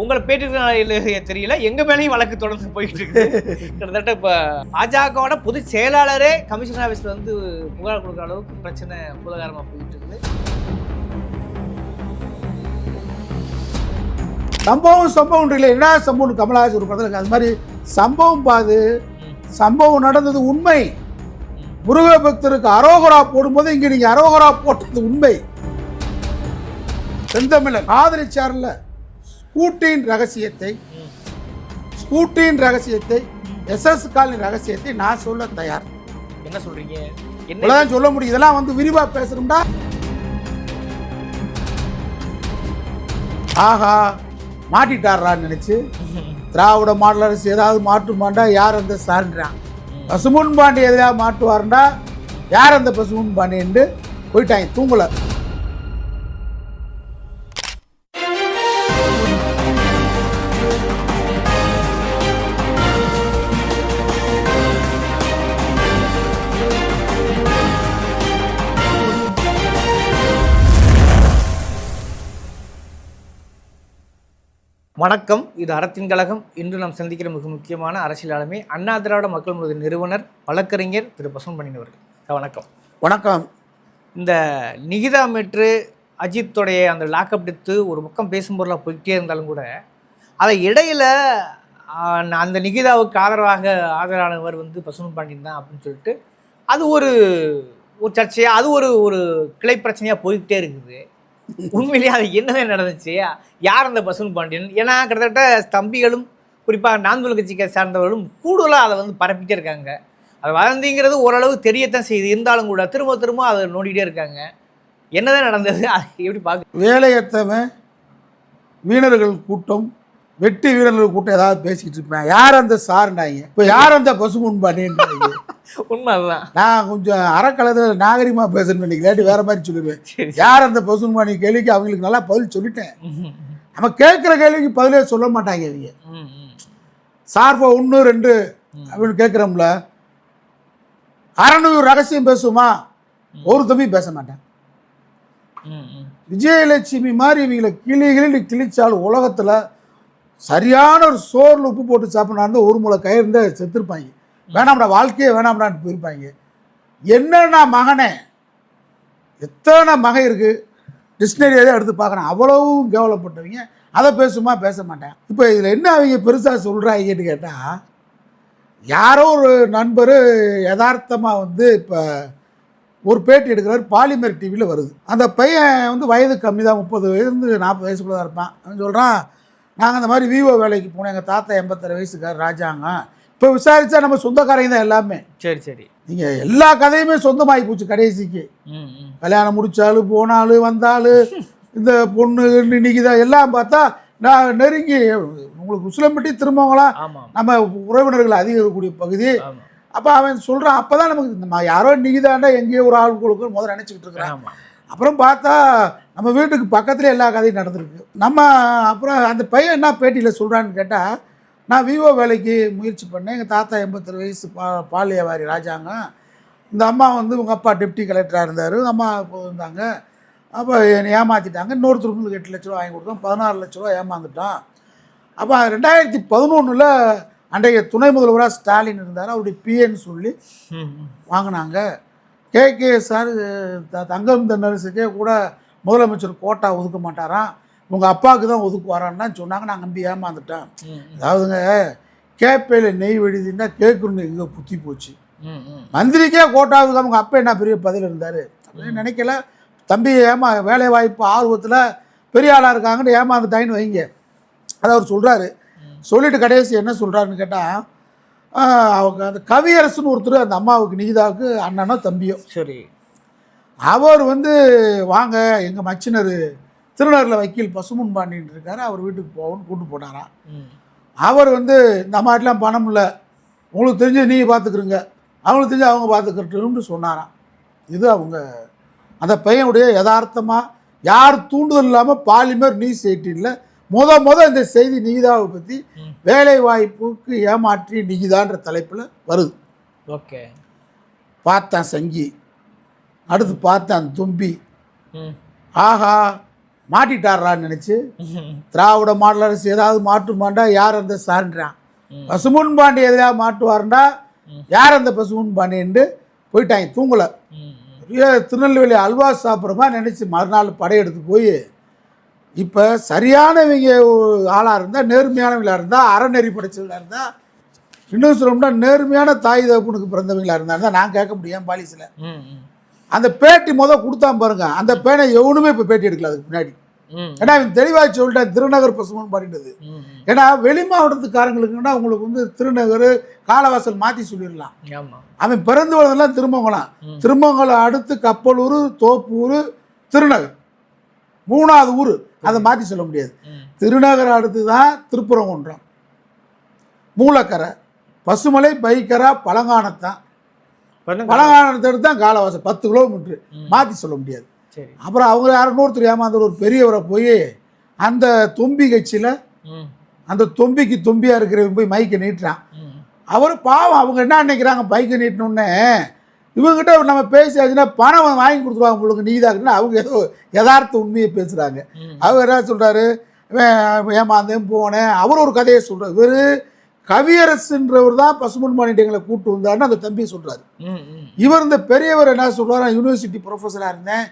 உங்களை பேட்டி தெரியல. எங்க மேலேயும் வழக்கு தொடர்ந்து போயிட்டு இருக்கு. கிட்டத்தட்ட இப்ப பாஜகவோட பொதுச் செயலாளரே கமிஷனர் ஆஃபீஸ்ல வந்து புகார் கொடுக்குற அளவுக்கு பிரச்சனை பூதகாரமா போயிட்டு இருக்குது சம்பவம் சம்பவம் இல்லை. என்ன சம்பவம் கமலஹாசன் ஒரு படத்தில் அது மாதிரி சம்பவம் பாது சம்பவம் நடந்தது உண்மை. முருக பக்தருக்கு அரோகரா போடும்போது இங்க நீங்க அரோகரா போட்டது உண்மை. செந்தமிழன் ஆதரிச்சார்ல ஸ்கூட்டியின் ரகசியத்தை ஸ்கூட்டியின் ரகசியத்தை எஸ்எஸ் காலின் ரகசியத்தை நான் சொல்ல தயார். என்ன சொல்றீங்க? என்ன? இவ்வளவுதான் சொல்ல முடியும். இதெல்லாம் வந்து விரிவா பேசணும்டா. ஆஹா மாட்டிட்டாரான்னு நினைச்சு திராவிட மாடல் அரசு ஏதாவது மாட்டுமாண்டா யார் அந்த சார்ன்றான் பசுமுன் பாண்டி எதையாவது மாட்டுவாருண்டா யார் அந்த பசுமுன் பாண்டியன்ட்டு போயிட்டாங்க. தூங்கல. வணக்கம். இது அறத்தின் கழகம். இன்று நாம் சந்திக்கிற மிக முக்கியமான அரசியல் ஆளுமை அண்ணா திராவிட மக்கள் முன்னணி நிறுவனர் வழக்கறிஞர் திரு பசுமன் பண்ணினவர்கள் சார், வணக்கம். வணக்கம். இந்த நிகிதா மெட்ரு அஜித்தோடைய அந்த லாக்அப் டெத்து ஒரு பக்கம் பேசும் பொருளாக போய்கிட்டே இருந்தாலும் கூட அதை இடையில அந்த நிகிதாவுக்கு ஆதரவாக ஆதரவானவர் வந்து பசுமன் பாண்டியன் தான் அப்படின்னு சொல்லிட்டு அது ஒரு ஒரு சர்ச்சையாக அது ஒரு ஒரு கிளை பிரச்சனையாக போய்கிட்டே இருக்குது. உண்மையிலேயே அது என்னதான் நடந்துச்சு? யார் அந்த பசுன் பாண்டியன்? ஏன்னா கிட்டத்தட்ட தம்பிகளும் குறிப்பாக நான்கு கட்சியை சார்ந்தவர்களும் கூடுதலாக அதை வந்து பரப்பிட்டே இருக்காங்க. அது வதந்திங்கிறது ஓரளவு தெரியத்தான் செய்யுது. இருந்தாலும் கூட திரும்ப திரும்ப அதை நோண்டிகிட்டே இருக்காங்க. என்னதான் நடந்தது? அது எப்படி பார்க்க வேலையத்தவன் மீனவர்கள் கூட்டம் வெட்டி வீரர்கள் கூட்டம் ஏதாவது பேசிக்கிட்டு இருப்பேன். யார் அந்த சார்னாங்க இப்போ யார் அந்த பசுமுன் பாண்டியன்றாங்க உண்மை அதுதான் நான் கொஞ்சம் அறக்கலத்தில் நாகரிகமாக பேசணும்னு நினைக்கலாட்டி வேற மாதிரி சொல்லிடுவேன். யார் அந்த பாண்டி கேள்விக்கு அவங்களுக்கு நல்லா பதில் சொல்லிட்டேன். நம்ம கேட்குற கேள்விக்கு பதிலே சொல்ல மாட்டாங்க இவங்க. சார்பா ஒன்று ரெண்டு அப்படின்னு கேட்குறோம்ல. அறநூறு ரகசியம் பேசுமா ஒரு தம்பி பேச மாட்டேன். விஜயலட்சுமி மாதிரி இவங்களை கிளி கிளி கிழிச்சாலும் உலகத்தில் சரியான ஒரு சோறில் உப்பு போட்டு சாப்பிட்னா ஒரு முளை கயிறு செத்துருப்பாங்க. வேணாம்டா வாழ்க்கையே வேணாம்டான்னு போயிருப்பாங்க. என்னன்னா மகனே எத்தனை மகன் இருக்குது டிக்ஷனரியை தான் எடுத்து பார்க்குறேன். அவ்வளவும் கேவலப்பட்டவங்க. அதை பேசுமா பேச மாட்டேன். இப்போ இதில் என்ன அவங்க பெருசாக சொல்கிறாங்கன்னு கேட்டால் யாரோ ஒரு நண்பர் யதார்த்தமாக வந்து இப்போ ஒரு பேட்டி எடுக்கிறார் பாலிமர் டிவியில் வருது. அந்த பையன் வந்து வயது கம்மி தான் முப்பது வயதுலேருந்து நாற்பது வயசுக்குள்ள தான் இருப்பான். அவன் சொல்கிறான் நாங்கள் அந்த மாதிரி விவோ வேலைக்கு போனோம். எங்கள் தாத்தா எண்பத்தாறு வயசுக்கார் ராஜாங்க. இப்போ விசாரித்தா நம்ம சொந்தக்காரங்க தான் எல்லாமே. சரி சரி. நீங்கள் எல்லா கதையுமே சொந்தமாகி போச்சு கடைசிக்கு. கல்யாணம் முடிச்சாலும் போனாலும் வந்தாலும் இந்த பொண்ணு இன்னைக்கு தான் எல்லாம் பார்த்தா நான் நெருங்கி உங்களுக்கு உசிலம்பட்டி திரும்பவங்களாம் நம்ம உறவினர்கள் அதிகம் இருக்கக்கூடிய பகுதி அப்போ அவன் சொல்கிறான் அப்போ தான் நமக்கு யாரோ நீதாண்டா எங்கேயோ ஒரு ஆள் கொடுக்க முதல்ல நினச்சிக்கிட்டு இருக்கிறான். அப்புறம் பார்த்தா நம்ம வீட்டுக்கு பக்கத்துல எல்லா கதையும் நடந்திருக்கு. நம்ம அப்புறம் அந்த பையன் என்ன பேட்டியில் சொல்கிறான்னு கேட்டால் நான் விவோ வேலைக்கு முயற்சி பண்ணேன். எங்கள் தாத்தா எண்பத்தொரு வயசு பா பால் வியாபாரி ராஜாங்க இந்த அம்மா வந்து உங்கள் அப்பா டெப்டி கலெக்டராக இருந்தார். அம்மா இருந்தாங்க. அப்போ என்னை ஏமாற்றிட்டாங்க இன்னொருத்தருக்கு எட்டு லட்ச ரூபா வாங்கி கொடுத்தோம். பதினாறு லட்ச ரூபா ஏமாந்துட்டோம் அப்போ ரெண்டாயிரத்தி பதினொன்றில் அன்றைய துணை முதல்வராக ஸ்டாலின் இருந்தார். அவருடைய பிஏன்னு சொல்லி. வாங்கினாங்க. கே. கே. சார் தங்கம் நரசுக்கே கூட முதலமைச்சர் கோட்டா ஒதுக்க மாட்டாராம். உங்கள் அப்பாவுக்கு தான் ஒதுக்குவாரான்னு சொன்னாங்க. நான் நம்பி ஏமாந்துட்டேன். அதாவதுங்க கேப்பையில் நெய் வெடிதுன்னா கேட்கணுன்னு எங்கே புத்தி போச்சு. மந்திரிக்கே கோட்டாவுக்கு அவங்க அப்பா என்ன பெரிய பதில் இருந்தார்? அப்படின்னு நினைக்கல. தம்பி ஏமா வேலை வாய்ப்பு ஆர்வத்தில் பெரிய ஆளாக இருக்காங்கன்னு ஏமாந்துட்டாயின்னு வைங்க. அதை அவர் சொல்கிறாரு சொல்லிட்டு கடைசி என்ன சொல்கிறாருன்னு கேட்டால் அவங்க அந்த கவியரசுன்னு ஒருத்தர் அந்த அம்மாவுக்கு நீதாவுக்கு அண்ணனோ தம்பியோ. சரி. அவர் வந்து வாங்க எங்கள் மச்சினர் திருநகரில் வக்கீல் பசுமுன் பாண்டியன் இருக்காரு அவர் வீட்டுக்கு போகணும்னு கூப்பிட்டு போனாராம். அவர் வந்து இந்த மாதிரிலாம் பணம் இல்லை. உங்களுக்கு தெரிஞ்சு நீங்கள் பார்த்துக்கிறீங்க அவங்களுக்கு தெரிஞ்சு அவங்க பார்த்துக்கிறட்டுன்னு சொன்னாராம். இது அவங்க அந்த பையனுடைய யதார்த்தமாக யார் தூண்டுதல் இல்லாமல் பாலிமர் நியூஸ் எயிட்டீனில் முத முத இந்த செய்தி நிகிதாவை பற்றி. வேலை வாய்ப்புக்கு ஏமாற்றி நிகிதான்ற தலைப்பில் வருது. ஓகே. பார்த்தான் சங்கி. அடுத்து பார்த்தான் தும்பி. ஆஹா மாட்டிட்டாரான்னு நினச்சி திராவிட மாடல் அரசு ஏதாவது மாட்டுமாண்டா யார் அந்த சார்ன்றான் பசுமுன் பாண்டி எதிராக மாட்டுவாருண்டா? யார் அந்த பசுமுன் பாண்டியன்ட்டு போயிட்டாங்க தூங்கலை. திருநெல்வேலி அல்வா சாப்பிட்றமா நினச்சி மறுநாள் படையெடுத்து போய் இப்போ சரியானவங்க ஆளாக இருந்தால் நேர்மையானவங்களா இருந்தால் அறநெறி படைச்சவங்களா இருந்தால் இன்னும் சொல்லணும்னா நேர்மையான தாய் தகப்பனுக்கு பிறந்தவங்களா இருந்தால் நான் கேட்க முடியும் பாலிஸில் அந்த பேட்டி முத கொடுத்தான் பாருங்க. அந்த பேனை எவனுமே இப்போ பேட்டி எடுக்கல அதுக்கு முன்னாடி ஏன்னா அவன் தெளிவாக சொல்லிட்டேன் திருநகர் பசுமன் பாடினது ஏன்னா வெளி மாவட்டத்துக்காரங்களுக்குன்னா உங்களுக்கு வந்து திருநகர் காலவாசல் மாற்றி சொல்லிடலாம். அவன் பிறந்து வளர்ந்தெல்லாம் திருமங்கலம். திருமங்கலம் அடுத்து கப்பலூர் தோப்பூர் திருநகர். மூணாவது ஊர் அதை மாற்றி சொல்ல முடியாது. திருநகர் அடுத்து தான் திருப்புறங்குன்றம் மூலக்கரை பசுமலை பைக்கரா பழங்கானத்தான். பழங்கானத்தை தான் காலவாசல் பத்து கிலோமீட்டர். மாற்றி சொல்ல முடியாது அப்புறம் அவங்க யாரும் ஒருத்தர் ஏமாந்த ஒரு பெரியவரை போய் அந்த தொம்பி கட்சியில். அந்த தொம்பிக்கு தொம்பியாக இருக்கிறவன் போய் மைக்கை நீட்டுறான். அவர் பாவம் அவங்க என்ன நினைக்கிறாங்க பைக்கை நீட்டினோடனே இவங்ககிட்ட நம்ம பேசியாச்சுன்னா பணம் வாங்கி கொடுத்துருவாங்க உங்களுக்கு நீதாக்குன்னு அவங்க ஏதோ யதார்த்த உண்மையை பேசுகிறாங்க. அவர் என்ன சொல்கிறாரு ஏமாந்தேன் போனேன். அவர் ஒரு கதையை சொல்கிறார் இவர் கவியரசுன்றவர் தான் பசுமன் மாநிலங்களை கூட்டு வந்தாருன்னு அந்த தம்பி சொல்கிறாரு. இவர் இந்த பெரியவர் என்ன சொல்றாரு? நான் யூனிவர்சிட்டி ப்ரொஃபஸராக இருந்தேன்.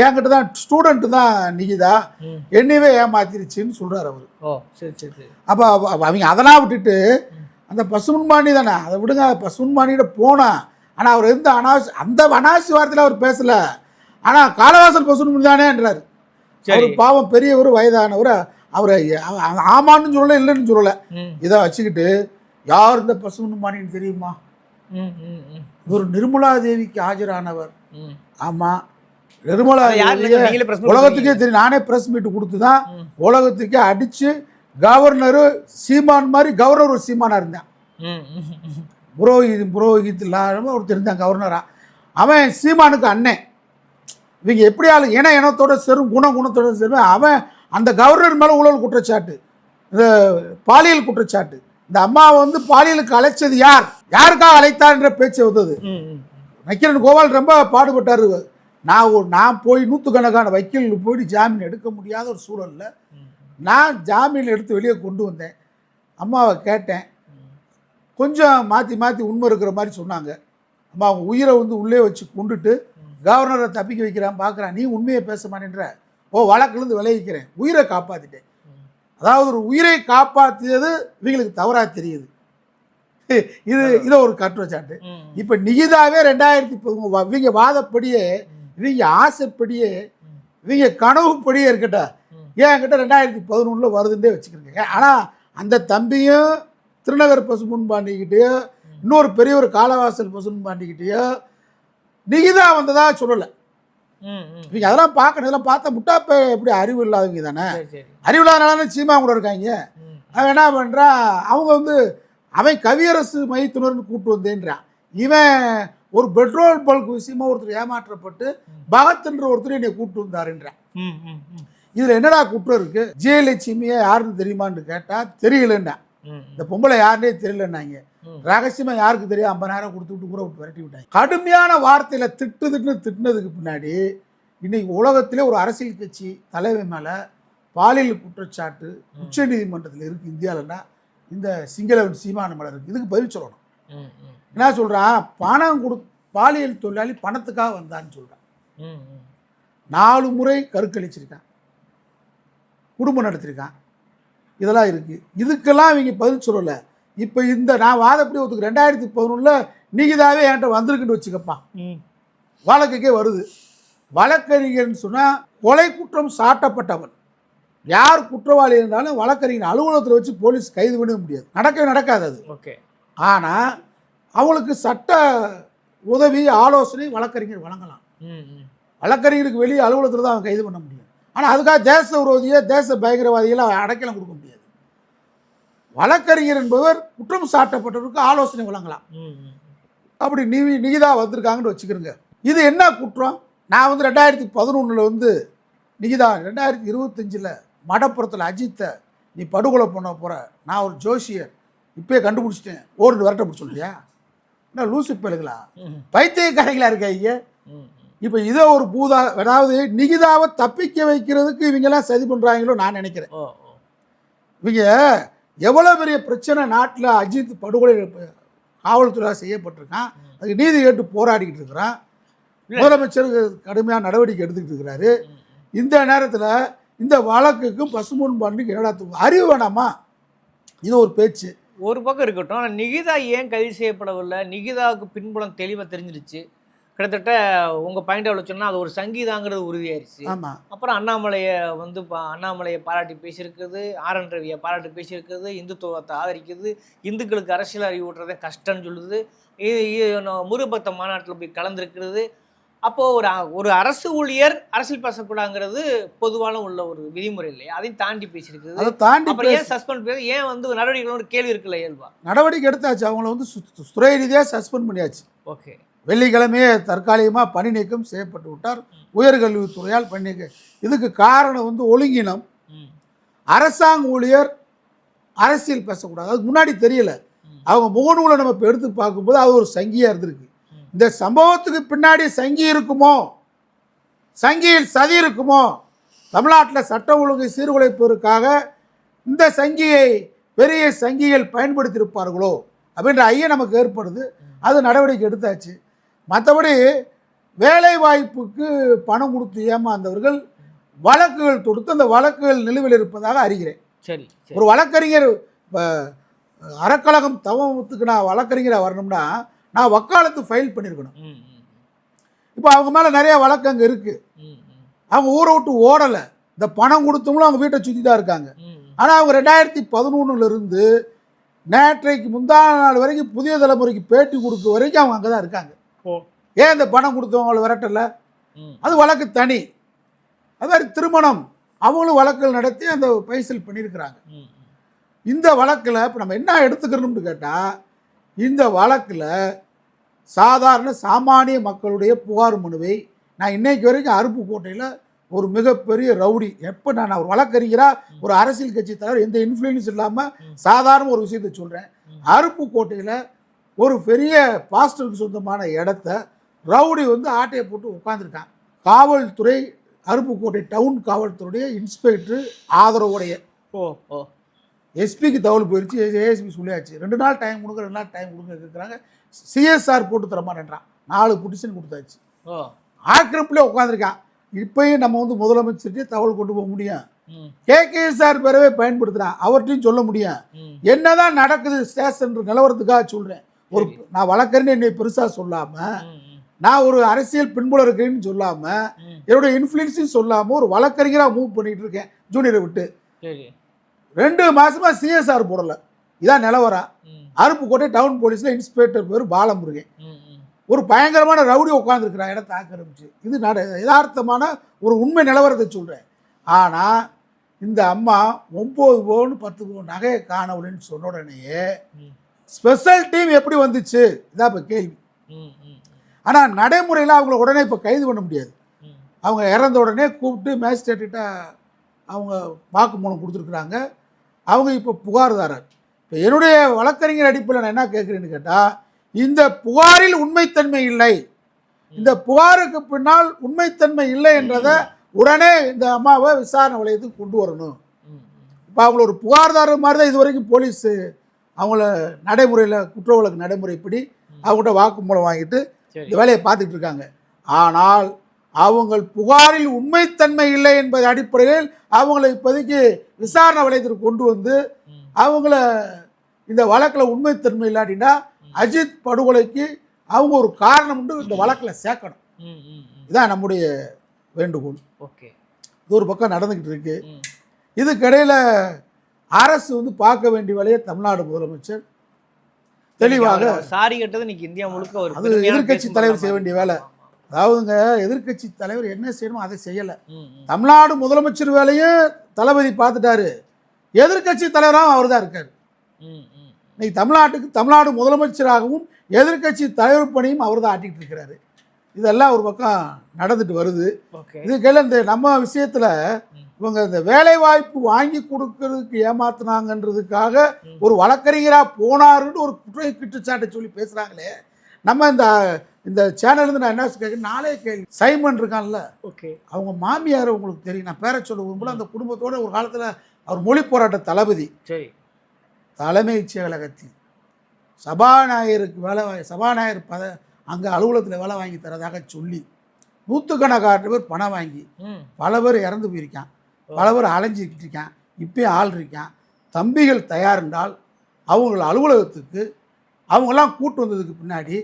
என்கிட்ட தான் ஸ்டூடெண்ட்டு தான் நிகிதா. என்னையவே ஏமாத்திருச்சுன்னு சொல்கிறார் அவர். ஓ சரி சரி அப்போ அவங்க அதெல்லாம் விட்டுட்டு அந்த பசுமன்பாணி தானே? அதை விடுங்க பசுமன்பாணிகிட்ட போனான் ஆனால் அவர் எந்த அனாவசி அந்த அனாவசி வார்த்தையில் அவர் பேசலை. ஆனால் காலவாசல் பசுமன் தானேன்றார் சரி. பாவம் பெரியவர் வயதானவர் அவர் ஆமான்னு சொல்லலை இல்லைன்னு சொல்லலை. இதை வச்சுக்கிட்டு யார் இந்த பசுமன்பாணின்னு தெரியுமா. இவர் நிர்மலா தேவிக்கு ஆஜரானவர். ஆமாம் நிர்மலா உலகத்துக்கே தெரியும். நானே ப்ரெஸ் மீட் கொடுத்து தான். உலகத்துக்கே அடித்து கவர்னரு சீமான் மாதிரி கவர்னர் ஒரு சீமானாக இருந்தான். புரோஹித் புரோஹித் இல்லாமல் ஒருத்தர் இருந்தான் கவர்னரா. அவன் சீமானுக்கு அண்ணன் இவங்க எப்படி ஆளு இன இனத்தோட செரும் குண குணத்தோட செரும். அவன் அந்த கவர்னர் மேலே ஊழல் குற்றச்சாட்டு இந்த பாலியல் குற்றச்சாட்டு. இந்த அம்மாவை வந்து பாலியலுக்கு அழைச்சது யார்? யாருக்காக அழைத்தார்ன்ற பேச்சு வந்தது. நக்கீரன் கோபால் ரொம்ப பாடுபட்டார். நான் ஒரு நான் போய் நூற்றுக்கணக்கான வக்கீல் போயிட்டு ஜாமீன் எடுக்க முடியாத ஒரு சூழலில். நான் ஜாமீன் எடுத்து வெளியே கொண்டு வந்தேன். அம்மாவை கேட்டேன். கொஞ்சம் மாற்றி மாற்றி உண்மை இருக்கிற மாதிரி சொன்னாங்க. அம்மா அவங்க உயிரை வந்து உள்ளே வச்சு கொண்டுட்டு கவர்னரை தப்பிக்க வைக்கிறான் பார்க்குறான். நீ உண்மையை பேச மாட்டேன்ற. ஓ வழக்கிலேருந்து விளைவிக்கிறேன் உயிரை காப்பாற்றிட்டேன் அதாவது ஒரு உயிரை காப்பாற்றியது இவங்களுக்கு தவறாக தெரியுது. இது இதை ஒரு குற்றச்சாட்டு. இப்போ நிகிதாவே ரெண்டாயிரத்தி இவங்க வாதப்படியே இவங்க ஆசைப்படியே இவங்க கனவுப்படியே இருக்கட்டும் ம். ஏன் கிட்ட ரெண்டாயிரத்தி பதினொன்றில் வருதுன்னே வச்சுக்கிறேங்க ஆனால் அந்த தம்பியும் திருநகர் பசுமுன் பாண்டிக்கிட்டேயோ இன்னொரு பெரிய ஒரு காலவாசல் பசுமுன் பாண்டிக்கிட்டேயோ நிகிதா வந்ததா சொல்லலை. இவங்க அதெல்லாம் பார்க்கணும் இதெல்லாம் பார்த்தா முட்டாப்ப எப்படி அறிவு இல்லாதவங்க தானே? அறிவு இல்லாதனால சீமா கூட இருக்காங்க. அவன் என்ன பண்ணுறான் அவங்க வந்து அவன் கவியரசு மைத்துனர்னு கூட்டு வந்தேன்றான். இவன் ஒரு பெட்ரோல் பல்க் விஷயமா ஒருத்தர் ஏமாற்றப்பட்டு பகத்ன்ற ஒருத்தர் என்னை கூட்டு வந்தாருன்றான். இதில் என்னடா குற்றம் இருக்கு? ஜெயலட்சுமியை யாருன்னு தெரியுமான்னு கேட்டால் தெரியலன்னா. இந்த பொம்பளை யாருனே தெரியலன்னாங்க. ம். ரகசியமாக யாருக்கு தெரியும்? ஐம்பதாயிரம் கொடுத்து விட்டு கூட விட்டு விரட்டி விட்டாங்க. கடுமையான வார்த்தையில் திட்டு திட்டுன்னு திட்டினதுக்கு பின்னாடி இன்னைக்கு உலகத்திலே ஒரு அரசியல் கட்சி தலைவர் மேலே பாலியல் குற்றச்சாட்டு உச்சநீதிமன்றத்தில் இருக்குது இந்தியாவிலன்னா இந்த சிங்களவன் சீமான மேலே இருக்குது இதுக்கு பதில் சொல்லணும். என்ன சொல்கிறான் பணம் கொடு பாலியல் தொழிலாளி பணத்துக்காக வந்தான்னு. ம். நாலு முறை கருக்கழிச்சிருக்கான் குடும்பம் நடத்திருக்கான். இதெல்லாம் இருக்குது இதுக்கெல்லாம் இவங்க பதில் சொல்லலை. இப்போ இந்த நான் வாதப்படி ஒருத்துக்கு ரெண்டாயிரத்தி பதினொன்றில் நீங்கதாவே என்கிட்ட வந்திருக்குன்னு வச்சுக்கப்பா. வழக்குக்கே வருது. வழக்கறிஞர்னு சொன்னால் கொலை குற்றம் சாட்டப்பட்டவன். யார் குற்றவாளி இருந்தாலும் வழக்கறிஞர் அலுவலகத்தில் வச்சு போலீஸ் கைது பண்ணவே முடியாது. நடக்கவே நடக்காது அது. ஓகே. ஆனால் அவங்களுக்கு சட்ட உதவி ஆலோசனை வழக்கறிஞர் வழங்கலாம். வழக்கறிஞருக்கு வெளியே அலுவலகத்தில் தான் அவன் கைது பண்ண முடியும். ஆனால் அதுக்காக தேச விரோதியை தேச பயங்கரவாதிகளை அடைக்கலம் கொடுக்க முடியாது. வழக்கறிஞர் என்பவர் குற்றம் சாட்டப்பட்டவருக்கு ஆலோசனை வழங்கலாம். அப்படி நீ நிகிதா வந்திருக்காங்கன்னு வச்சுக்கிறோங்க. இது என்ன குற்றம்? நான் வந்து ரெண்டாயிரத்தி பதினொன்றில் வந்து நிகிதா ரெண்டாயிரத்தி இருபத்தஞ்சில் மடப்புறத்தில் அஜித்தை நீ படுகொலை பண்ண போகிற நான் ஒரு ஜோசியர் இப்பயே கண்டுபிடிச்சிட்டேன். ஓடு விரட்ட முடிச்சு சொல்றியா? என்ன லூசு பேலுங்களா ம். பைத்தியக்காரங்களா இருக்கா ஐயா. இப்போ இதை ஒரு பூதா அதாவது நிகிதாவை தப்பிக்க வைக்கிறதுக்கு இவங்கெல்லாம் சதி பண்ணுறாங்களோ நான் நினைக்கிறேன். இவங்க எவ்வளோ பெரிய பிரச்சனை நாட்டில் அஜித் படுகொலை காவல்துறையால் செய்யப்பட்டிருக்கான். அதுக்கு நீதி கேட்டு போராடிக்கிட்டு இருக்கிறான். முதலமைச்சர் கடுமையாக நடவடிக்கை எடுத்துக்கிட்டு இருக்கிறாரு. இந்த நேரத்தில் இந்த வழக்குக்கும் பசுமுன் பண்ணுக்கு என்னடா அறிவு வேணாமா? இது ஒரு பேச்சு. ஒரு பக்கம் இருக்கட்டும். ஆனா நிகிதா ஏன் கைது செய்யப்படவில்லை? நிகிதாவுக்கு பின்புலம் தெளிவாக தெரிஞ்சிருச்சு. கிட்டத்தட்ட உங்க பாயிண்ட் அவ்வளோ சொன்னா அது ஒரு சங்கீதாங்கிறது உறுதியாயிருச்சு. ஆமாம் அப்புறம் அண்ணாமலையை வந்து பா- அண்ணாமலையை பாராட்டி பேசியிருக்குது ஆர் என் ரவியை பாராட்டி பேசியிருக்குது இந்துத்துவத்தை ஆதரிக்குது இந்துக்களுக்கு அரசியல் அறிவு ஊட்டுறதே கஷ்டம்னு சொல்லுது. இது முருபத்த மாநாட்டில் போய் கலந்துருக்கிறது. அப்போது ஒரு ஒரு அரசு ஊழியர் அரசியல் பேசக்கூடாங்கிறது பொதுவான உள்ள ஒரு விதிமுறை இல்லையா? அதையும் தாண்டி பேசியிருக்குது. அதை தாண்டி அப்புறம் ஏன் சஸ்பெண்ட் பண்ணி ஏன் வந்து நடவடிக்கைகளோட கேள்வி இருக்குல்ல இயல்பா நடவடிக்கை எடுத்தாச்சு. அவங்கள வந்து துறை ரீதியாக சஸ்பெண்ட் பண்ணியாச்சு. ஓகே. வெள்ளிக்கிழமையே தற்காலிகமாக பணி நீக்கம் செய்யப்பட்டு விட்டார். உயர்கல்வித்துறையால் பணி நீக்கம் இதுக்கு காரணம் வந்து ஒழுங்கினம். அரசாங்க ஊழியர் அரசியல் பேசக்கூடாது. அதுக்கு முன்னாடி தெரியல. அவங்க முகநூலை நம்ம இப்போ எடுத்து பார்க்கும்போது அது ஒரு சங்கியாக இருந்திருக்கு. இந்த சம்பவத்துக்கு பின்னாடி சங்கி இருக்குமோ? சங்கியில் சதி இருக்குமோ? தமிழ்நாட்டில் சட்ட ஒழுங்கை சீர்குலைப்பதற்காக இந்த சங்கியை பெரிய சங்கிகள் பயன்படுத்தியிருப்பார்களோ? அப்படின்ற ஐயம் நமக்கு ஏற்படுது. அது நடவடிக்கை எடுத்தாச்சு. மற்றபடி வேலை வாய்ப்புக்கு பணம் கொடுத்து ஏமாந்தவர்கள் வழக்குகள் தொடுத்து அந்த வழக்குகள் நிலுவையில் இருப்பதாக அறிகிறேன். சரி ஒரு வழக்கறிஞர் இப்போ அறக்கழகம் தவத்துக்கு நான் வழக்கறிஞராக வரணும்னா நான் வக்காலத்து ஃபைல் பண்ணியிருக்கணும் இப்போ அவங்க மேலே நிறைய வழக்கு அங்கே இருக்குது அவங்க ஊரை விட்டு ஓடலை. இந்த பணம் கொடுத்தவங்களும் அவங்க வீட்டை சுற்றி தான் இருக்காங்க. ஆனால் அவங்க ரெண்டாயிரத்தி பதினொன்றுலேருந்து நேற்றைக்கு முந்தான நாள் வரைக்கும் புதிய தலைமுறைக்கு பேட்டி கொடுக்க வரைக்கும் அவங்க அங்கே தான் இருக்காங்க. ஏன் இந்த பணம் கொடுத்தவங்களை விரட்டல? அது வழக்கு தனி. அது மாதிரி திருமணம். அவங்களும் வழக்குகள் நடத்தி அந்த பைசல் பண்ணியிருக்கிறாங்க. இந்த வழக்கில் இப்போ நம்ம என்ன எடுத்துக்கணும்னு கேட்டால் இந்த வழக்கில் சாதாரண சாமானிய மக்களுடைய புகார் மனுவை நான் இன்னைக்கு வரைக்கும் அருப்புக்கோட்டையில் ஒரு மிகப்பெரிய ரவுடி. எப்போ நான் ஒரு வழக்கறிஞராக ஒரு அரசியல் கட்சி தலைவர் எந்த இன்ஃப்ளூயன்ஸ் இல்லாமல் சாதாரண ஒரு விஷயத்தை சொல்கிறேன் அருப்புக்கோட்டையில் ஒரு பெரிய பாஸ்டருக்கு சொந்தமான இடத்த ரவுடி வந்து ஆட்டையை போட்டு உட்காந்துருக்கான் காவல்துறை அருப்புக்கோட்டை டவுன் காவல்துறையுடைய இன்ஸ்பெக்டர் ஆதரவுடைய ஓ ஓ எஸ்பிக்கு தகவல் போயிடுச்சு ஏஎஸ்பி சொல்லியாச்சு ரெண்டு நாள் டைம் கொடுங்க ரெண்டு நாள் டைம் கொடுங்க கேட்குறாங்க சிஎஸ்ஆர் போட்டு தரமாட்டேன்றான் நாலு புட்டிஷன் கொடுத்தாச்சு ஆக்கிரமிப்பிலே உட்காந்துருக்கான் இப்பயும் நம்ம வந்து முதலமைச்சர்கிட்டே தகவல் கொண்டு போக முடியும் கேகேஎஸ்ஆர் பேரவே பயன்படுத்துகிறான் அவர்கிட்டையும் சொல்ல முடியும் என்னதான் நடக்குது ஸ்டேஷன் நிலவரத்துக்காக சொல்கிறேன் ஒரு. நான் வழக்கறிஞர் என்னை பெருசாக சொல்லாமல் நான் ஒரு அரசியல் பின்புலம் இருக்கேன்னு சொல்லாமல் ம். என்னோட இன்ஃப்ளூயன்ஸையும் சொல்லாமல் ஒரு வழக்கறிஞராக மூவ் பண்ணிட்டு இருக்கேன் ஜூனியரை விட்டு. ரெண்டு மாசமா சிஎஸ்ஆர் போடல. இதான் நிலவரம். அருப்புக்கோட்டை டவுன் போலீஸில் இன்ஸ்பெக்டர் பேர் பாலமுருகன். ஒரு பயங்கரமான ரவுடி உட்காந்துருக்கிறான் இடத்த ஆக்கிரமிச்சு இது நட யதார்த்தமான ஒரு உண்மை நிலவரத்தை சொல்கிறேன் ஆனால் இந்த அம்மா ஒம்பது பவுன் பத்து பவுன் நகையை காணவில்லைன்னு சொன்ன உடனேயே ஸ்பெஷல் டீம் எப்படி வந்துச்சு? இதான் இப்போ கேள்வி. ஆனால் நடைமுறையில் அவங்கள உடனே இப்போ கைது பண்ண முடியாது. அவங்க இறந்த உடனே கூப்பிட்டு மேஜிஸ்ட்ரேட்டிட்ட அவங்க வாக்குமூலம் கொடுத்துருக்குறாங்க. அவங்க இப்போ புகார்தாரர் இப்போ என்னுடைய வழக்கறிஞர் அடிப்படையில் நான் என்ன கேட்குறேன்னு கேட்டால் இந்த புகாரில் உண்மைத்தன்மை இல்லை. இந்த புகாருக்கு பின்னால் உண்மைத்தன்மை இல்லை என்றதை உடனே இந்த அம்மாவை விசாரணை வளையத்துக்கு கொண்டு வரணும். இப்போ அவங்கள ஒரு புகார்தாரர் மாதிரி தான் இது வரைக்கும் போலீஸு. அவங்கள நடைமுறையில் குற்ற வழக்கு நடைமுறைப்படி அவங்கள்ட்ட வாக்குமூலம் வாங்கிட்டு இந்த வேலையை பார்த்துட்டு இருக்காங்க ஆனால் அவங்கள் புகாரில் உண்மைத்தன்மை இல்லை என்பது அடிப்படையில் அவங்களை இப்போதைக்கு விசாரணை வளையத்திற்கு கொண்டு வந்து அவங்கள இந்த வழக்கில் உண்மைத்தன்மை இல்லாட்டினா அஜித் படுகொலைக்கு அவங்க ஒரு காரணம் உண்டு. இந்த வழக்கில் சேர்க்கணும். இதான் நம்முடைய வேண்டுகோள். ஓகே. இது ஒரு பக்கம் நடந்துக்கிட்டு இருக்கு. இதுக்கிடையில் அரசு வந்து பார்க்க வேண்டிய வேலையை தமிழ்நாடு முதலமைச்சர் தெளிவாக சாரி கட்டது இன்னைக்கு இந்தியா முழுக்க ஒரு அது பேசும் தலைவர் செய்ய வேண்டிய வேலை. அதாவதுங்க எதிர்க்கட்சி தலைவர் என்ன செய்யணுமோ அதை செய்யலை. தமிழ்நாடு முதலமைச்சர் வேலையும் தளபதி பார்த்துட்டாரு. எதிர்க்கட்சி தலைவராகவும் அவர் தான் இருக்கார். இன்னைக்கு தமிழ்நாட்டுக்கு தமிழ்நாடு முதலமைச்சராகவும் எதிர்க்கட்சி தலைவர் பணியும் அவர் தான் ஆட்டிகிட்டு இருக்கிறாரு. இதெல்லாம் ஒரு பக்கம் நடந்துட்டு வருது. இதுக்கெல்லாம் இந்த நம்ம விஷயத்தில். இவங்க இந்த வேலை வாய்ப்பு வாங்கி கொடுக்கறதுக்கு ஏமாத்துனாங்கன்றதுக்காக. ஒரு வழக்கறிஞராக போனாருன்னு ஒரு குற்ற குற்றச்சாட்டை சொல்லி பேசுகிறாங்களே நம்ம இந்த இந்த சேனல்லேருந்து நான் என்ன கேட்க நாளே கேள்வி. சைமன் இருக்கான்ல. ஓகே. அவங்க மாமியார் உங்களுக்கு தெரியும். நான் பேர சொல்ல விரும்பல. அந்த குடும்பத்தோட ஒரு காலத்தில் அவர் மொழி போராட்ட தளபதி. சரி. தலைமைச் செயலகத்தில் சபாநாயகருக்கு வேலை சபாநாயகர் பத அங்கே அலுவலகத்தில் வேலை வாங்கி தரதாக சொல்லி நூற்றுக்கணக்கான பேர் பணம் வாங்கி பல பேர் இறந்து போயிருக்கான். பல பேர் அலைஞ்சிக்கிட்டு இருக்கான் இப்பயும் ஆள் இருக்கான் தம்பிகள் தயார் என்றால் அவங்கள அலுவலகத்துக்கு அவங்கெல்லாம் கூட்டு வந்ததுக்கு பின்னாடி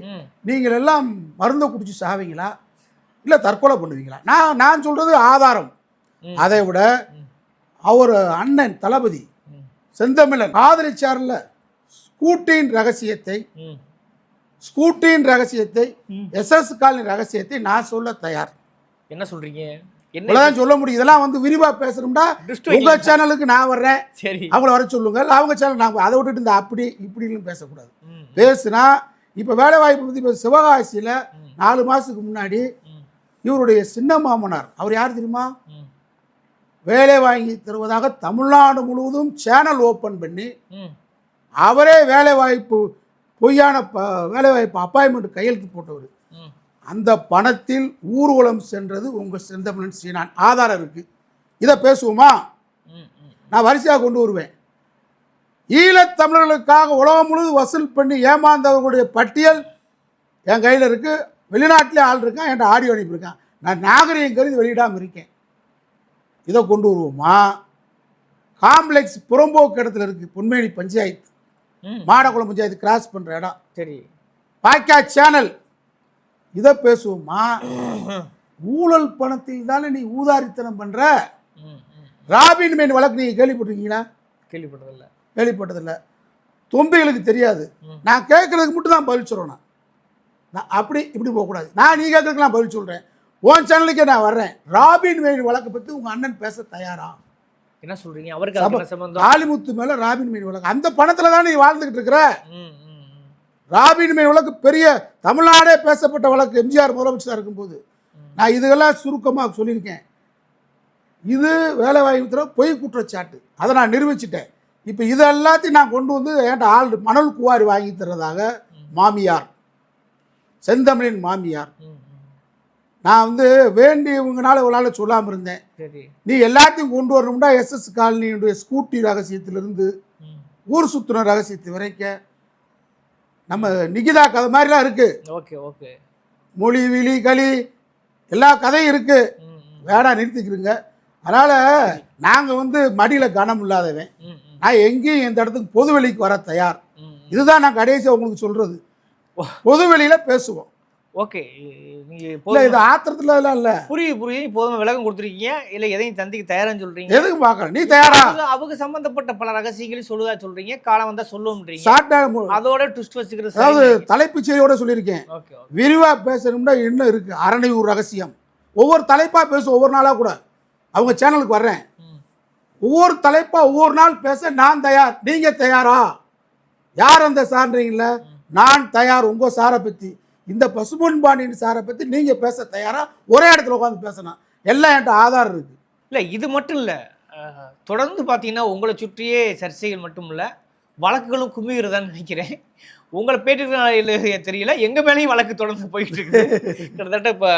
நீங்கள் எல்லாம் மருந்தை குடிச்சு சாவீங்களா இல்லை தற்கொலை பண்ணுவீங்களா நான் நான் சொல்கிறது ஆதாரம். அதை விட. அவர் அண்ணன் தளபதி. செந்தமிழன் ஆதரிச்சார்ல ஸ்கூட்டியின் ரகசியத்தை ஸ்கூட்டியின் ரகசியத்தை. எஸ்எஸ் காலின் ரகசியத்தை நான் சொல்ல தயார் என்ன சொல்றீங்க என்ன இவ்வளவுதான் சொல்ல முடியும். இதெல்லாம் வந்து விரிவா பேசணும்னா உங்க. சேனலுக்கு நான் வர்றேன். சரி. அவங்கள வர சொல்லுங்க. அவங்க சேனல் நான் அதை விட்டுட்டு இந்த அப்படி இப்படின்னு பேசக்கூடாது. பேசுனா இப்போ வேலை வாய்ப்பு பற்றி இப்போ சிவகாசியில். நாலு மாதத்துக்கு முன்னாடி இவருடைய சின்ன மாமனார் அவர் யார் தெரியுமா? வேலை வாங்கி தருவதாக தமிழ்நாடு முழுவதும் சேனல் ஓப்பன் பண்ணி அவரே வேலை வாய்ப்பு பொய்யான ப வேலை வாய்ப்பு அப்பாயின்மெண்ட் கையெழுத்து போட்டவர். அந்த பணத்தில் ஊர்வலம் சென்றது உங்கள் செந்தமிழன் சீனான். ஆதாரம் இருக்குது இதை பேசுவோமா? நான் வரிசையாக கொண்டு வருவேன். ஈழத்தமிழர்களுக்காக உலகம் முழுவதும் வசூல் பண்ணி ஏமாந்தவர்களுடைய பட்டியல் என் கையில் இருக்குது வெளிநாட்டிலே ஆள் இருக்கான் என்கிட்ட ஆடியோ அனுப்பியிருக்கான். நான் நாகரிகம் கருதி வெளியிடாமல் இருக்கேன். இதை கொண்டு வருவோமா? காம்ப்ளெக்ஸ் புறம்போக்கு இடத்துல இருக்குது பொன்மேனி பஞ்சாயத்து. மாடக்குளம் பஞ்சாயத்து கிராஸ் பண்ணுற இடம். சரி. பாக்கியா சேனல் இதை பேசுவோமா? ஊழல் பணத்தில் தானே நீ ஊதாரித்தனம் ம் ராபின் மேன் வழக்கு நீங்கள் கேள்விப்பட்டிருக்கீங்களா? கேள்விப்பட்டதில்ல. கேள்விப்பட்டதில்லை. தொம்பிகளுக்கு தெரியாது. நான் கேட்கறதுக்கு மட்டும் தான் பதில் சொல்லணும் நான். அப்படி இப்படி போகக்கூடாது நான் நீ கேட்கறதுக்கு நான் பதில் சொல்கிறேன் உன் சேனலுக்கே நான் வர்றேன். ராபின் மேன் வழக்கை பற்றி உங்கள் அண்ணன் பேச தயாரா? என்ன சொல்றீங்க? அவருக்கு காளிமுத்து மேலே ராபின் மீன் வழக்கு. அந்த பணத்தில் தான் நீ வாழ்ந்துக்கிட்டு இருக்கிற? ராபின் மீன் வழக்கு பெரிய தமிழ்நாடே பேசப்பட்ட வழக்கு எம்ஜிஆர் முதலமைச்சராக இருக்கும்போது. நான் இதுகெல்லாம் சுருக்கமாக சொல்லியிருக்கேன். இது வேலை வாய்ப்பு பொய் குற்றச்சாட்டு. அதை நான் நிரூபிச்சிட்டேன். இப்போ இது எல்லாத்தையும் நான் கொண்டு வந்து என்கிட்ட ஆள் மணல் குவாரி வாங்கி தர்றதாக மாமியார். செந்தமிழின் மாமியார். நான் வந்து வேண்டியவங்கனால இவளால் சொல்லாமல் இருந்தேன். நீ எல்லாத்தையும் கொண்டு வரணும்னா எஸ்எஸ் காலனியுடைய ஸ்கூட்டி ரகசியத்திலிருந்து ஊர் சுற்றுன ரகசியத்தை வரைக்கும் நம்ம நிகிதா கதை மாதிரிலாம் இருக்குது ஓகே ஓகே. மொழி விழி களி எல்லா கதையும் இருக்குது வேடா நிறுத்திக்கிறீங்க அதனால் நாங்கள் வந்து மடியில் கனம் இல்லாதவன். நான் எங்கேயும் இந்த இடத்துக்கு பொது வெளிக்கு வர தயார். இதுதான் நான் கடைசியாக உங்களுக்கு சொல்கிறது ஓ. பொது வெளியில் பேசுவோம். ஓகே நீங்க இது ஆத்திரத்துல எல்லாம் இல்லை. புரியுது புரியுது. போதும் விளக்கம் கொடுத்துருக்கீங்க? இல்ல எதையும் தந்திக்கு தயாரான்னு சொல்றீங்க? எதுக்கு பார்க்குறேன் நீ தயாரா? அவங்க சம்பந்தப்பட்ட பல ரகசியங்களையும் சொல்லுதா சொல்றீங்க? காலம் வந்தா சொல்லுவோம்ன்றீங்க. ஷார்ட்டாக அதோட ட்விஸ்ட் வச்சுக்கிறது அதாவது தலைப்புச் செய்தியோட சொல்லியிருக்கேன். விரிவாக பேசணும்னா இன்னும் இருக்குது அரணையூர் ரகசியம். ஒவ்வொரு தலைப்பாக பேசும் ஒவ்வொரு நாளாக கூட. அவங்க சேனலுக்கு வர்றேன். ஒவ்வொரு தலைப்பாக ஒவ்வொரு நாள் பேச நான் தயார். நீங்கள் தயாரா? யார் அந்த சார்ன்றீங்கள நான் தயார். உங்கள் சாரை பற்றி இந்த பசுபொன்பாண்டியன் சாரை பற்றி நீங்கள் பேச தயாராக ஒரே இடத்துல உட்காந்து பேசணும். எல்லாம் என்கிட்ட ஆதாரம் இருக்குது இல்லை இது மட்டும் இல்லை. தொடர்ந்து பார்த்தீங்கன்னா உங்களை சுற்றியே சர்ச்சைகள் மட்டும் இல்லை வழக்குகளும் குமிகிறதான்னு நினைக்கிறேன். உங்களை பேட்டி தெரியல எங்கள் மேலேயும் வழக்கு தொடர்ந்து போயிட்டு இருக்குது. கிட்டத்தட்ட இப்போ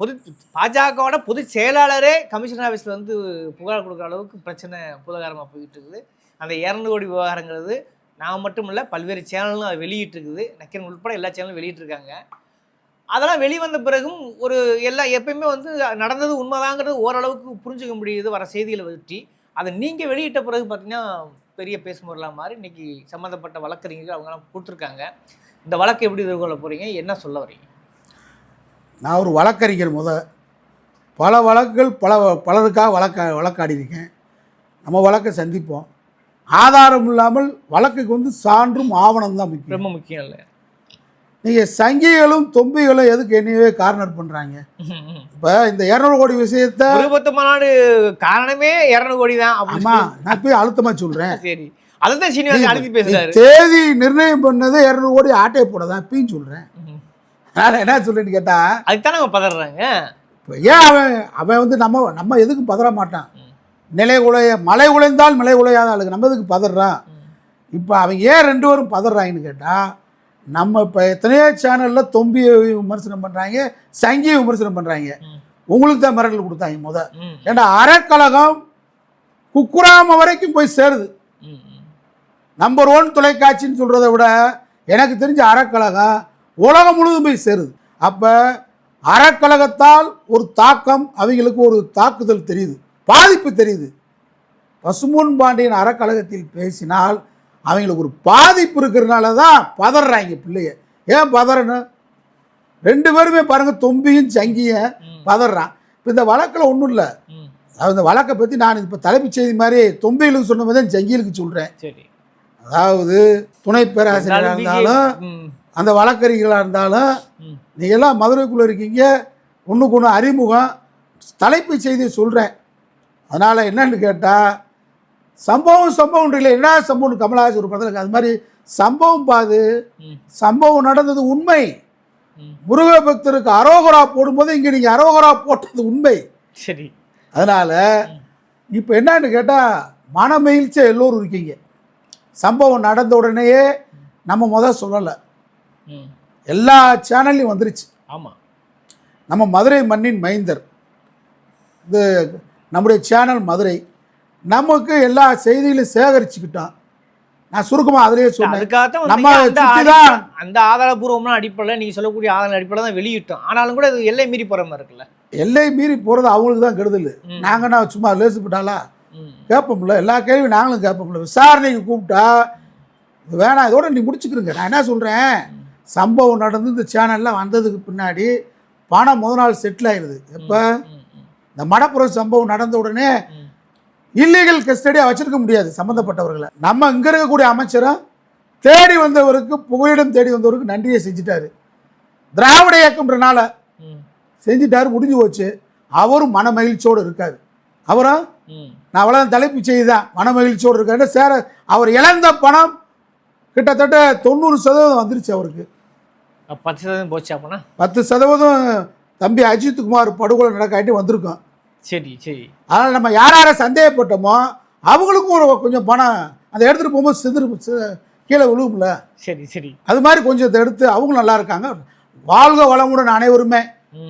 பொது பாஜகவோட பொதுச் செயலாளரே கமிஷனர் ஆஃபீஸில் வந்து புகார் கொடுக்குற அளவுக்கு பிரச்சனை புலகாரமாக போயிட்டு இருக்குது. அந்த இரநூறு கோடி விவகாரங்கிறது நான் மட்டும் இல்லை பல்வேறு சேனலும் அதை வெளியிட்டிருக்குது. நக்கீரன் உட்பட எல்லா சேனலும் வெளியிட்டிருக்காங்க. அதெல்லாம் வெளிவந்த பிறகும் ஒரு எல்லா எப்பயுமே வந்து நடந்தது உண்மைதாங்கிறது ஓரளவுக்கு புரிஞ்சுக்க முடியுது வர செய்திகளை வச்சு அதை நீங்கள் வெளியிட்ட பிறகு பார்த்தீங்கன்னா பெரிய பேசுமுறைலாம் மாதிரி இன்னைக்கு சம்மந்தப்பட்ட வழக்கறிஞர்கள் அவங்களாம் கொடுத்துருக்காங்க. இந்த வழக்கை எப்படி எதிர்கொள்ள போகிறீங்க என்ன சொல்ல வரீங்க நான் ஒரு வழக்கறிஞர் முத. பல வழக்குகள் பல பலருக்காக வழக்க வழக்காடியிருக்கேன். நம்ம வழக்கை சந்திப்போம். ஆதாரம் இல்லாமல் வழக்குக்கு வந்து சான்றும் ஆவணம் தான் முக்கியம். ரொம்ப முக்கியம் இல்லை நீங்கள் சங்கிகளும் தொம்பிகளும் எதுக்கு என்னையவே கார்னர் பண்ணுறாங்க இப்போ இந்த இரநூறு கோடி விஷயத்த விருப்பத்து மாநாடு காரணமே இரநூறு கோடி தான் ஆமாம் நான் போய் அழுத்தமாக சொல்கிறேன் சரி. அதுதான் சீனிவாசன் அழுத்தி பேசுறாரு. தேதி நிர்ணயம் பண்ணது இரநூறு கோடி ஆட்டையை போட தான் இப்பயும் சொல்கிறேன். நான் என்ன சொல்றேன்னு கேட்டால் அதுக்குதானே அவங்க பதறாங்க. இப்போ ஏன் அவன் அவன் வந்து நம்ம நம்ம எதுக்கும் பதற மாட்டான். நிலை உலைய மலை உழைந்தால் மலை உழையாத ஆளுங்க. நம்ம எதுக்கு பதறான். இப்போ அவங்க ஏன் ரெண்டு பேரும் பதறாங்கன்னு கேட்டால் நம்ம இப்போ எத்தனையோ சேனலில் தொம்பியை விமர்சனம் பண்ணுறாங்க சங்கியை விமர்சனம் பண்ணுறாங்க. உங்களுக்கு தான் மிரட்டல் கொடுத்தாங்க முத. ஏன்னா அறக்கழகம் குக்குராம வரைக்கும் போய் சேருது. நம்பர் ஒன் தொலைக்காட்சின்னு சொல்கிறத விட எனக்கு தெரிஞ்ச அறக்கழகம் உலகம் முழுவதும் போய் சேருது. அப்போ அறக்கழகத்தால் ஒரு தாக்கம் அவங்களுக்கு ஒரு தாக்குதல் தெரியுது. பாதிப்பு தெரியுது. பசும்பொன் பாண்டியன் அறக்கழகத்தில் பேசினால் அவங்களுக்கு ஒரு பாதிப்பு இருக்கிறனால தான் பதறாங்க பிள்ளைய. ஏன் பதறணும் ரெண்டு பேருமே பாருங்க தொம்பியும் சங்கியும். பதறான். இப்போ இந்த வழக்கில் ஒன்றும் இல்லை. ம். அந்த வழக்கை பற்றி நான் இப்போ தலைப்புச் செய்தி மாதிரி தொம்பிகளுக்கு சொன்ன மாதிரி தான் ஜங்கிகளுக்கு சொல்கிறேன் அதாவது துணை பேராசிரியராக இருந்தாலும் அந்த வழக்கறிஞர்களாக இருந்தாலும். நீங்கள் எல்லாம் மதுரைக்குள்ளே இருக்கீங்க. ஒன்றுக்கு ஒன்று அறிமுகம். தலைப்புச் செய்தியை சொல்கிறேன் அதனால் என்னன்னு கேட்டால் சம்பவம் சம்பவம் இல்லை. என்ன சம்பவம் கமலஹாசன் ஒரு படத்தில். அது மாதிரி சம்பவம் பாது சம்பவம் நடந்தது உண்மை. முருக பக்தருக்கு அரோகரா போடும்போது இங்கே நீங்கள் அரோகரா போட்டது உண்மை. சரி. அதனால் இப்போ என்னன்னு கேட்டால் மனமகிழ்ச்சியாக எல்லோரும் இருக்கீங்க. சம்பவம் நடந்த உடனேயே நம்ம முத சொல்லலை. எல்லா சேனல்லையும் வந்துருச்சு. ஆமா. நம்ம மதுரை மண்ணின் மைந்தர். இது நம்முடைய சேனல் மதுரை நமக்கு எல்லா செய்திகளையும் சேகரிச்சுக்கிட்டோம் நான் சுருக்கமாக அதிலேயே சொன்னேன். நம்ம அடி- தான் அந்த ஆதாரபூர்வமான அடிப்படையில் நீங்க சொல்லக்கூடிய ஆதார அடிப்படையில் தான் வெளியிட்டோம். ஆனாலும் கூட இது எல்லை மீறி போற மாதிரி இருக்குல்ல. எல்லை மீறி போகிறது அவங்களுக்கு தான் கெடுதல். ம். நாங்கள் நான் சும்மா லேசுப்பட்டாலா ம். கேட்போம்ல எல்லா கேள்வியும் நாங்களும் கேட்போம்ல விசாரணைக்கு கூப்பிட்டா வேணாம் இதோட நீ முடிச்சுக்கிறங்க நான் என்ன சொல்கிறேன் சம்பவம் நடந்து இந்த சேனல்லாம் வந்ததுக்கு பின்னாடி பணம் முத நாள் செட்டில் ஆயிடுது எப்போ? இந்த மடப்புறம் சம்பவம் நடந்த உடனே. இல்லீகல் கஸ்டடியாக வச்சிருக்க முடியாது சம்மந்தப்பட்டவர்களை நம்ம இங்கே இருக்கக்கூடிய அமைச்சரும் தேடி வந்தவருக்கு புகையிடம் தேடி வந்தவருக்கு நன்றியை செஞ்சுட்டாரு. திராவிட இயக்கம்ன்றனால செஞ்சுட்டாரு முடிஞ்சு போச்சு. அவரும் மன மகிழ்ச்சியோடு இருக்காரு. அவரும். நான் அவ்வளோதான் தலைப்பு செய்தி தான் மன மகிழ்ச்சியோடு இருக்காரு. சேர அவர் இழந்த பணம் கிட்டத்தட்ட தொண்ணூறு சதவீதம் வந்துருச்சு அவருக்கு. பத்து சதவீதம் போச்சு அப்பனா? பத்து சதவீதம் தம்பி அஜித் குமார் படுகொலை நடக்காட்டி வந்திருக்கோம் சரி சரி. அதனால் நம்ம யார் யாரை சந்தேகப்பட்டோமோ அவங்களுக்கும் ஒரு கொஞ்சம் பணம் அதை எடுத்துகிட்டு போகும்போது சிதறு சி- கீழே விழுகும்ல சரி சரி. அது மாதிரி கொஞ்சத்தை எடுத்து அவங்களும் நல்லா இருக்காங்க. வாழ்க வளமுடன் அனைவருமே.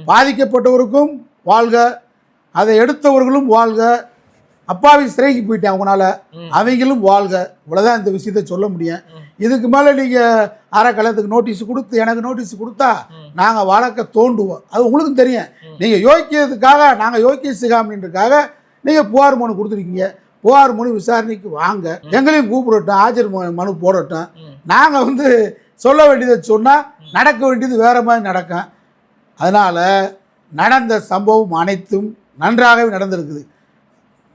பாதிக்கப்பட்டவருக்கும் வாழ்க. அதை எடுத்தவர்களும் வாழ்க. அப்பாவி சிறைக்கு போயிட்டேன் அவங்களால. அவங்களும் வாழ்க. இவ்வளோதான் இந்த விஷயத்தை சொல்ல முடியும். இதுக்கு மேலே நீங்கள் அறக்கலத்துக்கு நோட்டீஸ் கொடுத்து எனக்கு நோட்டீஸ் கொடுத்தா. நாங்கள் வழக்க தோண்டுவோம். அது உங்களுக்கும் தெரியும். நீங்கள் யோக்கியதுக்காக நாங்கள் யோக்கிய சிகாமணின்றதுக்காக நீங்கள் புகார் மனு கொடுத்துருக்கீங்க. புகார் மனு விசாரணைக்கு வாங்க. எங்களையும் கூப்பிடட்டும் ஆஜர் மனு- போடட்டும். நாங்கள் வந்து சொல்ல வேண்டியதை சொன்னால் நடக்க வேண்டியது வேற மாதிரி நடக்கும். அதனால் நடந்த சம்பவம் அனைத்தும் நன்றாகவே நடந்திருக்குது.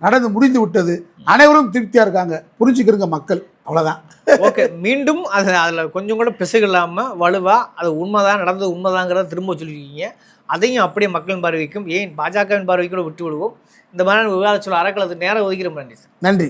நடந்து முடிந்து விட்டது. அனைவரும் திருப்தியாக இருக்காங்க. புரிஞ்சுக்கிறங்க மக்கள். அவ்வளோதான் ஓகே மீண்டும் அது அதில் கொஞ்சம் கூட பிசகு இல்லாமல் வலுவா அது உண்மைதான் நடந்தது உண்மைதாங்கிறத திரும்ப சொல்லியிருக்கீங்க அதையும் அப்படியே மக்களின் பார்வைக்கும் ஏன் பாஜகவின் பார்வைக்கு கூட விட்டு விடுவோம் இந்த மாதிரி விவாத சொல்ல அறக்கலத்துக்கு நேரம் ஒதுக்கிற நன்றி சார். நன்றி.